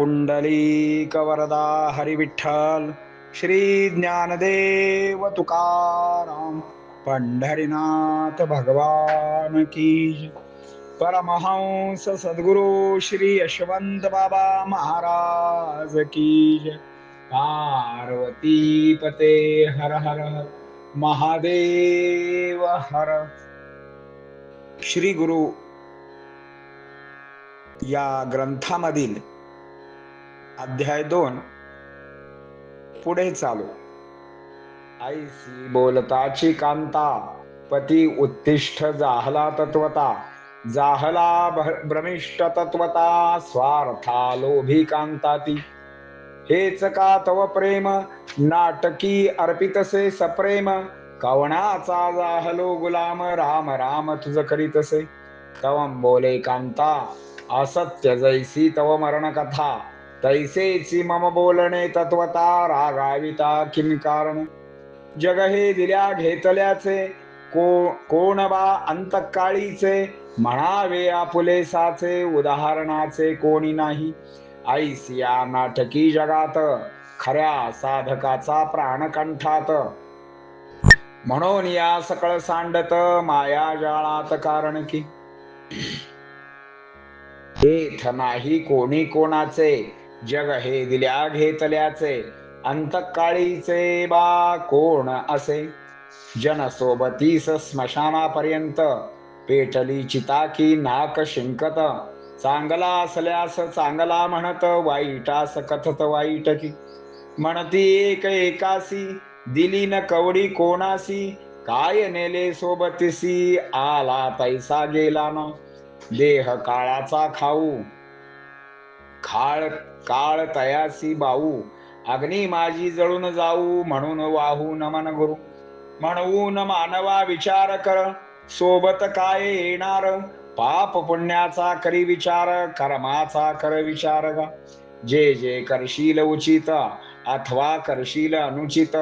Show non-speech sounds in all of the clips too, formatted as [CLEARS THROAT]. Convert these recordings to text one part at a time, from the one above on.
पुंडलिक हरिविठ्ठल श्रीज्ञानदेव श्री ज्ञानदेव तुकाराम पंढरीनाथ भगवान की परमहंस सद्गुरु श्री यशवंत बाबा महाराज की पार्वती पते हर हर महादेव हर। श्री गुरु या ग्रंथामधील अध्याय दोन. पुढे चालू. आईसी बोलताची कांता पती उत्तिष्ठ जाहला तत्वता जाहला भ्रमिष्ट तत्वता स्वार्था लोभी कांता ती हेच का तव प्रेम नाटकी अर्पितसे सप्रेम कवणाचा जाहलो गुलाम राम राम तुझ करीतसे. तवम बोले कांता असत्य जैसी तव मरण कथा तैसेची मम बोलणे तत्वता रागाविता किम कारण? जग हे दिल्या घेतल्याचे को कोण बा अंतकाळीचे म्हणावे आपुले साचे उदाहरणाचे कोणी नाही. ऐसिया नाटकी जगात खऱ्या साधकाचा प्राणकंठात. म्हणून या सकळ सांडत माया जाळात कारण की. [CLEARS THROAT] हेथ नाही कोणी कोणाचे जग हे दिल्या घेतल्याचे अंतकाळीचे बा कोण असे? जन सोबतीस स्मशानापर्यंत पेटली चिता की नाक शिंकत. चांगला असल्यास चांगला म्हणत वाईटास कथत वाईट की. म्हणती एक एकासी दिली न कवडी कोणासी? काय नेले सोबतीसी? आला तैसा गेला ना. देह काळाचा खाऊ. खाळ काळ तयासी बाऊ अग्नी माझी जळून जाऊ म्हणून वाहू नमन गुरु. म्हणून मानवा विचार कर सोबत काय येणार? पाप पुण्याचा करी विचार कर्माचा कर विचार गा. जे जे करशील उचित अथवा करशील अनुचित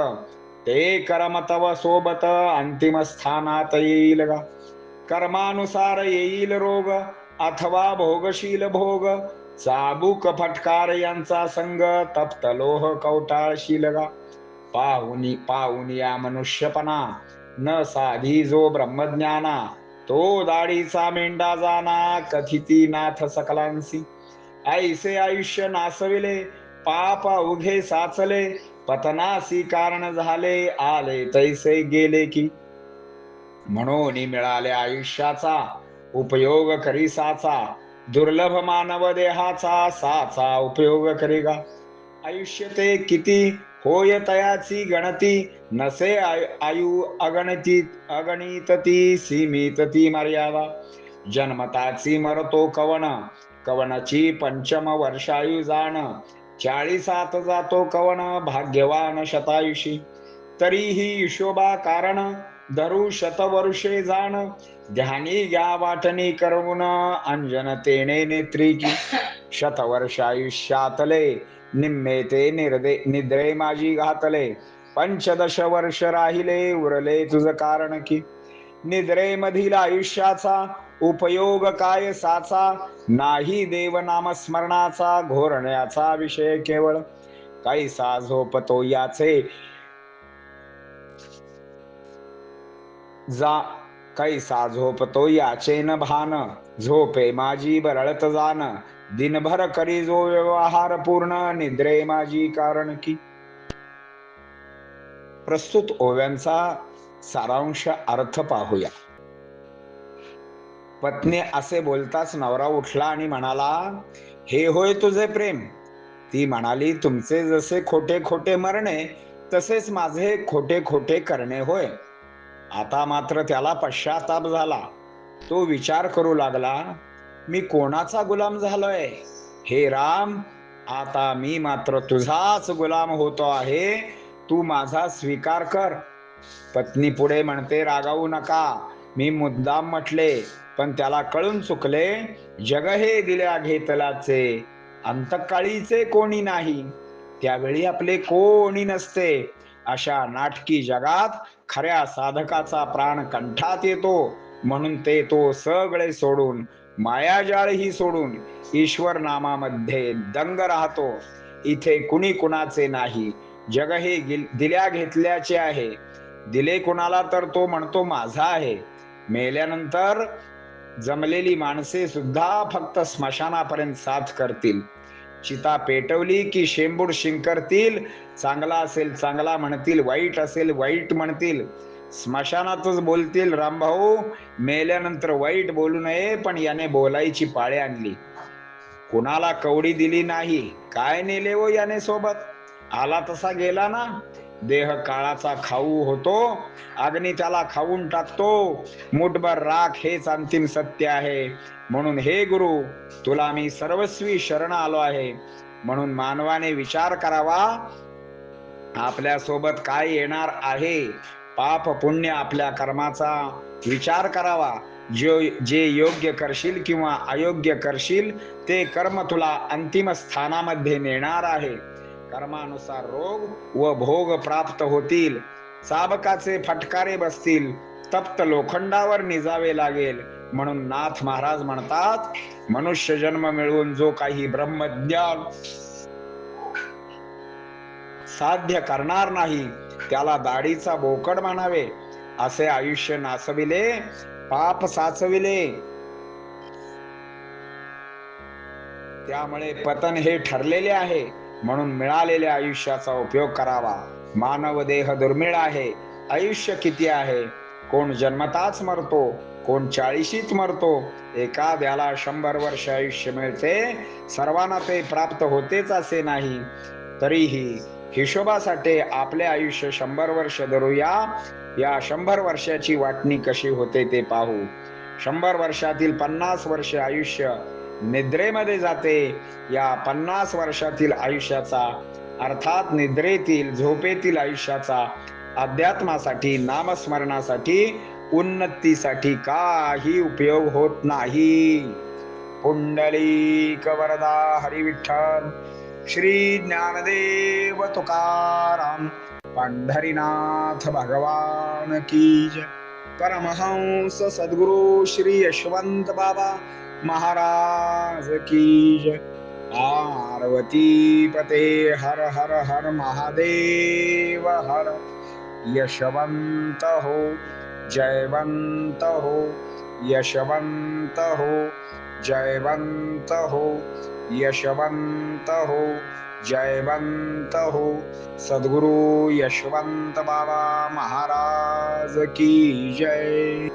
ते कर्म तव सोबत अंतिम स्थानात येईल गा. कर्मानुसार येईल रोग अथवा भोगशील भोग चाबूक फटकार यांचा संग तप्त लोह कवटाळशील गा पाहुनी पाहुन या मनुष्यपणा. न साधी जो ब्रह्मज्ञाना. तो दाढीचा मेंढा जाना कथिती नाथ सकलांसी. ऐसे आयुष्य नासविले पाप उघे साचले पतनासी कारण झाले आले तैसे गेले की. म्हणून मिळाले आयुष्याचा उपयोग करी साचा दुर्लभ मानव देहाचा साचा उपयोग करेगा. आयुष्य ते किती होय तयाची गणती नसे आयु आयु अगणती अगणित ती सीमित ती मर्यादा. जन्मताची मरतो कवन कवनाची पंचम वर्षायु जाण चाळीसात जातो कवन भाग्यवान शतायुषी. तरीही हिशोबा कारण धरू शतवर्षे जाण ध्यानी या वाटणी करून अंजन तेने शतवर्ष आयुष्यातले निम्मे ते निर्दे निद्रे माझी घातले. पंचदश वर्ष राहिले उरले तुझ कारण की. निद्रेमधील आयुष्याचा उपयोग काय साचा? नाही देव नामस्मरणाचा घोरण्याचा विषय केवळ. कैसा झोपतो याचे? जा कैसा झोपतो याचे न भान. झोपे माझी बरळत जान. दिनभर करी जो व्यवहार पूर्ण निद्रे माझी कारण की. प्रस्तुत ओव्यांचा सारांश अर्थ पाहूया. पत्नी असे बोलताच नवरा उठला आणि म्हणाला हे होय तुझे प्रेम. ती म्हणाली तुमचे जसे खोटे खोटे मरणे तसेच माझे खोटे खोटे करणे होय. आता मात्र त्याला पश्चाताप झाला. तो विचार करू लागला मी कोणाचा गुलाम झालोय? हे राम आता मी मात्र तुझाच गुलाम होतो आहे. तू माझा स्वीकार कर. पत्नी पुढे म्हणते रागावू नका. मी मुद्दाम म्हटले पण त्याला कळून चुकले. जग हे दिल्या घेतलाचे. अंतकाळीचे कोणी नाही. त्यावेळी आपले कोणी नसते. अशा नाटकी जगात खऱ्या साधकाचा प्राण कंठात येतो म्हणून ते तो सगळे सोडून मायाजाळ ही सोडून ईश्वर नामामध्ये दंग राहतो. इथे कुणी कुणाचे नाही. जग हे दिल्या घेतल्याचे आहे. दिले कुणाला तर तो म्हणतो माझा आहे. मेल्यानंतर जमलेली माणसे सुद्धा फक्त स्मशानापर्यंत साथ करतील. चिता पेटवली की शेंबूड शिंकरतील. चांगला असेल चांगला म्हणतील वाईट असेल वाईट म्हणतील. स्मशानातच बोलतील रामभाऊ. मेल्यानंतर वाईट बोलू नये पण याने बोलायची पाळी आणली. कुणाला कवडी दिली नाही काय नेले हो याने सोबत? आला तसा गेला ना? देह काळाचा खाऊ होतो अग्नी त्याला खाऊन टाकतो. मुठभर राख हेच अंतिम सत्य आहे. म्हणून हे गुरु तुला मी सर्वस्वी शरण आलो आहे. म्हणून मानवाने विचार करावा आपल्यासोबत काय येणार आहे? पाप पुण्य आपल्या कर्माचा विचार करावा. जो जे योग्य करशील किंवा अयोग्य करशील ते कर्म तुला अंतिम स्थानामध्ये नेणार आहे. कर्मानुसार रोग व भोग प्राप्त होतील. साबकाचे फटकारे बसतील. तप्त लोखंडावर निजावे लागेल. म्हणून नाथ महाराज म्हणतात मनुष्य जन्म मिळवून जो काही ब्रह्मज्ञान साध्य करणार नाही त्याला दाढीचा बोकड म्हणावे. असे आयुष्य नाचविले पाप साचविले. त्यामुळे पतन हे ठरलेले आहे. म्हणून मिळालेल्या आयुष्याचा उपयोग करावा. मानव देह दुर्मिळ आहे. आयुष्य किती आहे? कोण जन्मताच मरतो कोण चाळीशीत मरतो एखाद्याला शंभर वर्ष आयुष्य मिळते सर्वांना ते प्राप्त होतेच असे नाही. तरीही हिशोबासाठी आपले आयुष्य शंभर वर्ष धरूया या शंभर वर्षाची वाटणी कशी होते ते पाहू. शंभर वर्षातील पन्नास वर्ष आयुष्य निद्रेमध्ये जाते. या पन्नास वर्षातील आयुष्याचा अर्थात निद्रेतील झोपेतील आयुष्याचा अध्यात्मासाठी नामस्मरणासाठी उन्नतीसाठी काही उपयोग होत नाही. पुंडलीक वरदा हरिविठ्ठल श्री ज्ञानदेव तुकाराम पंढरीनाथ भगवान की जय. परमहंस सद्गुरु श्री यशवंत बाबा महाराज की जय। पार्वती पते हर हर हर महादेव हर। यशवंत हो जयवंत हो यशवंत हो जयवंत हो यशवंत हो जयवंत हो। सद्गुरु यशवंत बाबा महाराज की जय।